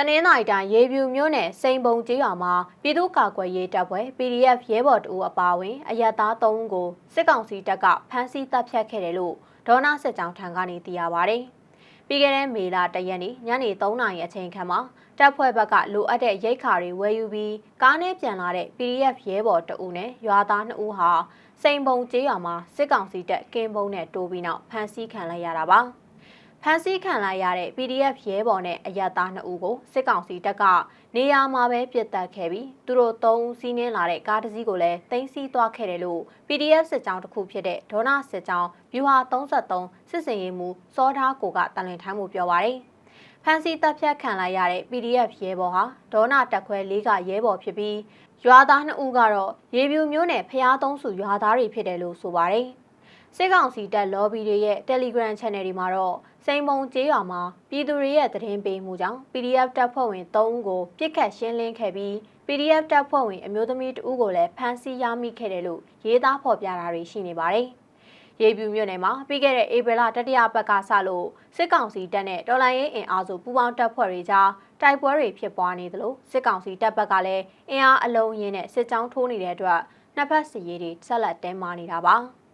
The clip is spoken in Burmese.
တနင်္လာရီတိုင်းရေပြူမြို့နယ်စိန်ပုံကျေးရွာမှာပြည်သူ့ကာကွယ်ရေးတပ်ဖွဲ့ PDF ရဲဘော်တအူအပါအဝင်အရက်သား3ဦးကိုစစ်ကောင်စီတပ်ကဖမ်းဆီးတပ်ဖြတ်ခဲ့တယ်လို့ဒေါနာစစ်ကြောင်းထံကနေသိရပါဗျ။ပြီးခဲ့တဲ့မေလတရက်နေ့ညနေ3နာရီအချိန်ခန့်မှာတပ်ဖွဲ့ဘက်ကလိုအပ်တဲ့ရိတ်ခါတွေဝယ်ယူပြီးကားနဲ့ပြန်လာတဲ့ PDF ရဲဘော်တအူနဲ့ရွာသား2ဦးဟာစိန်ပုံကျေးရွာမှာစစ်ကောင်စီတပ်ကင်းပုံနဲ့တိုးပြီးနောက်ဖမ်းဆီးခံလိုက်ရတာပါ။ ဖမ်းဆီးခံလိုက်ရတဲ့ PDF ရဲဘော်နဲ့အရက်သား2ဦးကိုစစ်ကောင်စီတပ်ကနေရာမှာပဲပြစ်တက်ခဲ့ပြီးသူတို့3ဦးစီးနင်းလာတဲ့ကားတစ်စီးကိုလည်းတင်စီသွားခဲ့တယ်လို့ PDF စစ်ကြောင်းတစ်ခုဖြစ်တဲ့ဒေါနာစစ်ကြောင်းဗျူဟာ33စစ်စင်ရေးမှူးစောထားကိုကတန်လင်ထိုင်းမှုပြောပါရယ်ဖမ်းဆီးတပ်ဖြတ်ခံလိုက်ရတဲ့ PDF ရဲဘော်ဟာဒေါနာတက်ခွဲ၄ကရဲဘော်ဖြစ်ပြီးရွာသား2ဦးကတော့ရေပြူမျိုးနဲ့ဖျားသုံးစုရွာသားတွေဖြစ်တယ်လို့ဆိုပါရယ် စစ်ကောင်စီတပ် lobby တွေရဲ့ Telegram Channel တွေမှာတော့စိန်ပုံကျေးရွာမှာပြည်သူတွေရဲ့သတင်းပေးမှုကြောင့် PDF တပ်ဖွဲ့ဝင်3ဦးကိုပြစ်ခတ်ရှင်းလင်းခဲ့ပြီး PDF တပ်ဖွဲ့ဝင်အမျိုးသမီး2ဦးကိုလည်းဖမ်းဆီးရမိခဲ့တယ်လို့ရေးသားဖော်ပြတာတွေရှိနေပါတယ်။ရေပြူမြို့နယ်မှာပြီးခဲ့တဲ့ဧပြီလတတိယပတ်ကစလို့စစ်ကောင်စီတပ်နဲ့တော်လိုင်းရေးအင်အားစုပူးပေါင်းတပ်ဖွဲ့တွေကြားတိုက်ပွဲတွေဖြစ်ပွားနေသလိုစစ်ကောင်စီတပ်ဘက်ကလည်းအင်အားအလုံးရင်းနဲ့စစ်ကြောင်းထိုးနေတဲ့အတွက်နှစ်ဖက်စစ်ရေးတွေဆက်လက်တင်းမာနေတာပါ။